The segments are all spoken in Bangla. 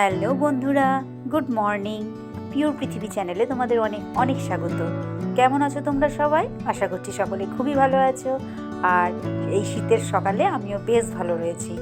হ্যালো বন্ধুরা, গুড মর্নিং। পিওর পৃথিবী চ্যানেলে তোমাদের অনেক অনেক স্বাগত। কেমন আছো তোমরা সবাই? আশা করছি সকলে খুবই ভালো আছো। আর এই শীতের সকালে আমিও বেশ ভালো রয়েছি।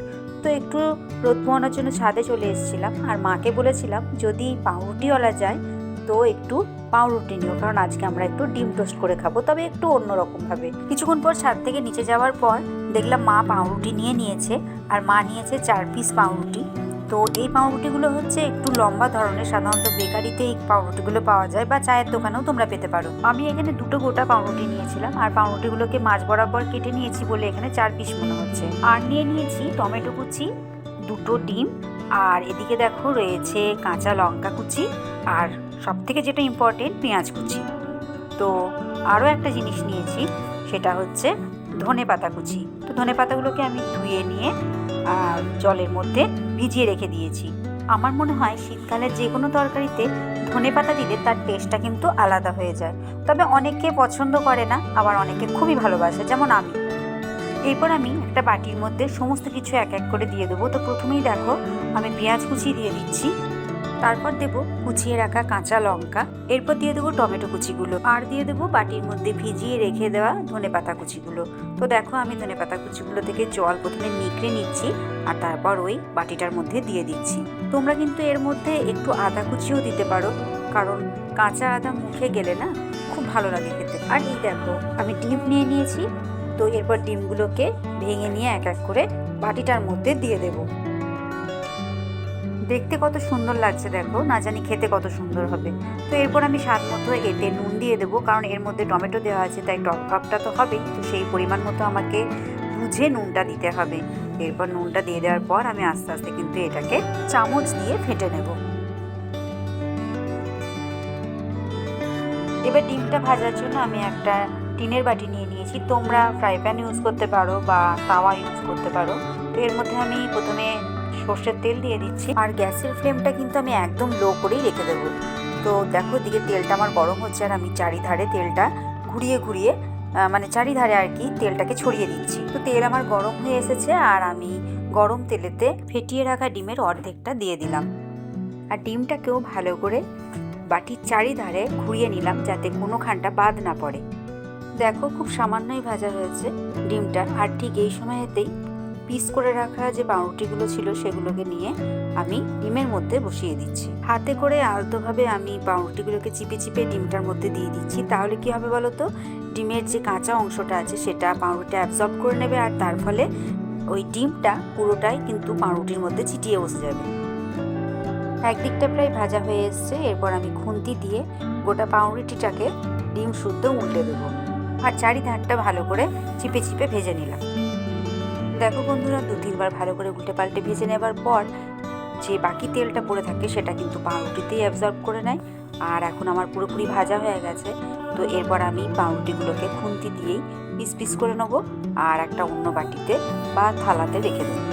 তো একটু রোদ পোহানোর জন্য ছাদে চলে এসেছিলাম। আর মাকে বলেছিলাম, যদি পাউরুটিওয়ালা যায়, তো একটু পাউরুটি নিও। কারণ আজকে আমরা একটু ডিম টোস্ট করে খাব, তবে একটু অন্যরকমভাবে কিছুক্ষণ পর ছাদ থেকে নিচে যাওয়ার পর দেখলাম মা পাউরুটি নিয়ে নিয়েছে। আর মা নিয়েছে চার পিস পাউরুটি। তো এই পাউরুটিগুলো হচ্ছে একটু লম্বা ধরনের, সাধারণত বেকারিতে এই পাউরুটিগুলো পাওয়া যায় বা চায়ের দোকানেও তোমরা পেতে পারো। আমি এখানে দুটো গোটা পাউরুটি নিয়েছিলাম আর পাউরুটিগুলোকে মাছ বরাবর কেটে নিয়েছি বলে এখানে চার পিস মনে হচ্ছে। আর নিয়ে নিয়েছি টমেটো কুচি, দুটো ডিম, আর এদিকে দেখো রয়েছে কাঁচা লঙ্কা কুচি আর সব থেকে যেটা ইম্পর্টেন্ট পেঁয়াজ কুচি। তো আরও একটা জিনিস নিয়েছি, সেটা হচ্ছে ধনে পাতা কুচি। তো ধনে পাতাগুলোকে আমি ধুয়ে নিয়ে জলের মধ্যে ভিজিয়ে রেখে দিয়েছি। আমার মনে হয় শীতকালের যে কোনো তরকারিতে ধনে পাতা দিলে তার টেস্টটা কিন্তু আলাদা হয়ে যায়। তবে অনেকে পছন্দ করে না, আবার অনেকে খুবই ভালোবাসে, যেমন আমি। এরপর আমি একটা বাটির মধ্যে সমস্ত কিছু এক এক করে দিয়ে দেবো। তো প্রথমেই দেখো, আমি পেঁয়াজ কুচি দিয়ে দিচ্ছি। তারপর দেবো কুচিয়ে রাখা কাঁচা লঙ্কা, এরপর দিয়ে দেবো টমেটো কুচিগুলো, আর দিয়ে দেবো বাটির মধ্যে ভিজিয়ে রেখে দেওয়া ধনে পাতা কুচিগুলো। তো দেখো আমি ধনে পাতা কুচিগুলো থেকে জল প্রথমে নিকড়ে নিচ্ছি, আর তারপর ওই বাটিটার মধ্যে দিয়ে দিচ্ছি। তোমরা কিন্তু এর মধ্যে একটু আদা কুচিও দিতে পারো, কারণ কাঁচা আদা মুখে গেলে না খুব ভালো লাগে খেতে। আর এই দেখো, আমি ডিম নিয়ে নিয়েছি, তো এরপর ডিমগুলোকে ভেঙে নিয়ে এক এক করে বাটিটার মধ্যে দিয়ে দেবো। দেখতে কত সুন্দর লাগছে দেখো, না জানি খেতে কত সুন্দর হবে। তো এরপর আমি স্বাদ মতো এতে নুন দিয়ে দেবো, কারণ এর মধ্যে টমেটো দেওয়া আছে, তাই টক ভাবটা তো হবেই। তো সেই পরিমাণ মতো আমাকে বুঝে নুনটা দিতে হবে। এরপর নুনটা দিয়ে দেওয়ার পর আমি আস্তে আস্তে কিন্তু এটাকে চামচ দিয়ে ফেটে নেব। এবার ডিমটা ভাজার জন্য আমি একটা টিনের বাটি নিয়ে নিয়েছি। তোমরা ফ্রাই প্যান ইউজ করতে পারো বা তাওয়া ইউজ করতে পারো। তো এর মধ্যে আমি প্রথমে সর্ষের তেল দিয়ে দিচ্ছি। আর গ্যাসের ফ্লেমটা কিন্তু আমি একদম লো করেই রেখে দেবো। তো দেখো দিকে তেলটা আমার গরম হচ্ছে আর আমি চারিধারে তেলটা ঘুরিয়ে ঘুরিয়ে মানে চারিধারে আর কি তেলটাকে ছড়িয়ে দিচ্ছি। তো তেল আমার গরম হয়ে এসেছে আর আমি গরম তেলেতে ফেটিয়ে রাখা ডিমের অর্ধেকটা দিয়ে দিলাম। আর ডিমটাকেও ভালো করে বাটির চারিধারে ঘুরিয়ে নিলাম যাতে কোনোখানটা বাদ না পড়ে। দেখো, খুব সামান্যই ভাজা হয়েছে ডিমটা। আর ঠিক এই সময়তেই পিস করে রাখা যে পাউরুটিগুলো ছিল সেগুলোকে নিয়ে আমি ডিমের মধ্যে বসিয়ে দিচ্ছি। হাতে করে আলতোভাবে আমি পাউরুটিগুলোকে চিপে চিপে ডিমটার মধ্যে দিয়ে দিচ্ছি। তাহলে কি হবে বলো তো ডিমের যে কাঁচা অংশটা আছে সেটা পাউরুটি অ্যাবজর্ব করে নেবে আর তার ফলে ওই ডিমটা পুরোটাই কিন্তু পাউরুটির মধ্যে ছিটিয়ে বসে যাবে। একদিকটা প্রায় ভাজা হয়ে এসছে। এরপর আমি খুন্তি দিয়ে গোটা পাউরুটিটাকে ডিম শুদ্ধ উল্টে দেবো। আর চারিধারটা ভালো করে চিপে চিপে ভেজে নিলাম। দেখো বন্ধুরা, দু তিনবার ভালো করে উল্টে পাল্টে ভেজে নেবার পর যে বাকি তেলটা পড়ে থাকে সেটা কিন্তু পাউরুটিতেই অ্যাবজর্ব করে নেয়। আর এখন আমার পুরোপুরি ভাজা হয়ে গেছে। তো এরপর আমি পাউরুটিগুলোকে খুন্তি দিয়েই পিস পিস করে নেব আর একটা অন্য বাটিতে বা থালাতে রেখে দেবো।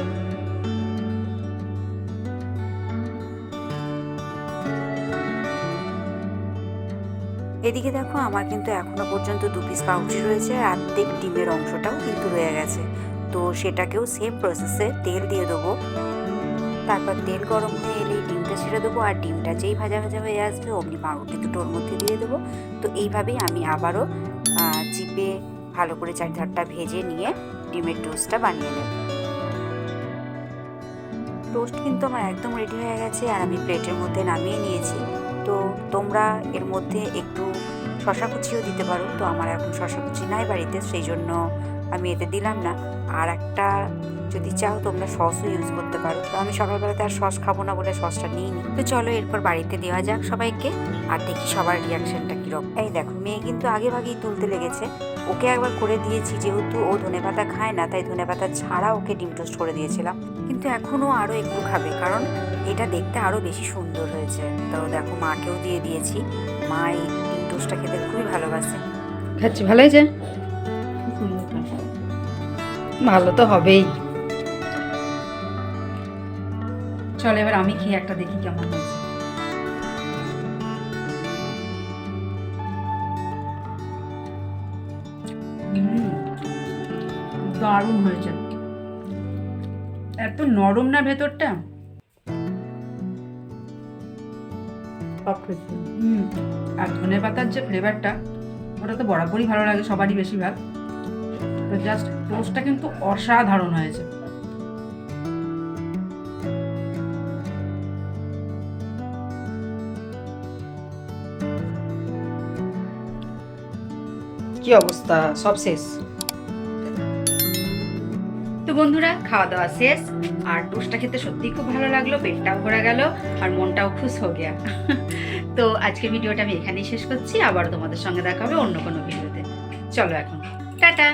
এদিকে দেখো, আমার কিন্তু এখনও পর্যন্ত দু পিস পাউরুটি রয়েছে। আর অর্ধেক ডিমের অংশটাও কিন্তু রয়ে গেছে। তো সেটাকেও সেম প্রসেসে তেল দিয়ে দেবো। তারপর তেল গরম হয়ে এলেই ডিমটা ছেড়ে দেবো আর ডিমটা যেই ভাজা ভাজা হয়ে আসবে অমনি পাউরুটি দুটো ওর মধ্যে দিয়ে দেবো। তো এইভাবেই আমি আবারও চিপে ভালো করে চারিধারটা ভেজে নিয়ে ডিমের টোস্টটা বানিয়ে নেব। টোস্ট কিন্তু আমার একদম রেডি হয়ে গেছে আর আমি প্লেটের মধ্যে নামিয়ে নিয়েছি। তো তোমরা এর মধ্যে একটু শশা কুচিও দিতে পারো। তো আমার এখন শশা কুচি নাই বাড়িতে, সেই জন্য আমি এতে দিলাম না। আর একটা যদি চাও তোমরা সসও ইউজ করতে পারো। তো আমি সকালবেলাতে আর সস খাব না বলে সসটা নিই নি তো চলো এরপর বাড়িতে দেওয়া যাক সবাইকে আর দেখি সবার রিয়াকশনটা কীরকম। এই দেখো, মেয়ে কিন্তু আগে ভাগেই তুলতে লেগেছে। ওকে একবার করে দিয়েছি, যেহেতু ও ধনেপাতা খায় না, তাই ধনেপাতা ছাড়া ওকে ডিম টোস্ট করে দিয়েছিলাম। কিন্তু এখনও আরও একটু খাবে, কারণ এটা দেখতে আরও বেশি সুন্দর হয়েছে। তো দেখো, মাকেও দিয়ে দিয়েছি। মা এই ডিম টোস্টটা খেতে খুবই ভালোবাসে। খাচ্ছি ভালো হয়েছে ভালো তো হবেই। চল এবার আমি খেয়ে একটা দেখি কেমন হয়েছে। দারুণ হয়েছে। এত নরম না ভেতরটা? আর ধনে পাতার যে ফ্লেভারটা ওটা তো বরাবরই ভালো লাগে সবারই বেশিরভাগ। তো জাস্ট টোস্টটা কিন্তু অসাধারণ হয়েছে। কি অবস্থা? সব শেষ? তো বন্ধুরা খাওয়া দাওয়া শেষ। আর টোস্টটা খেতে সত্যিই খুব ভালো লাগল পেটটাও ভরা গেল আর মনটাও খুশ হয়ে গিয়া তো আজকে ভিডিওটা আমি এখানেই শেষ করছি। আবার তোমাদের সঙ্গে দেখা হবে অন্য কোনো ভিডিওতে। চলো এখন। টাটা!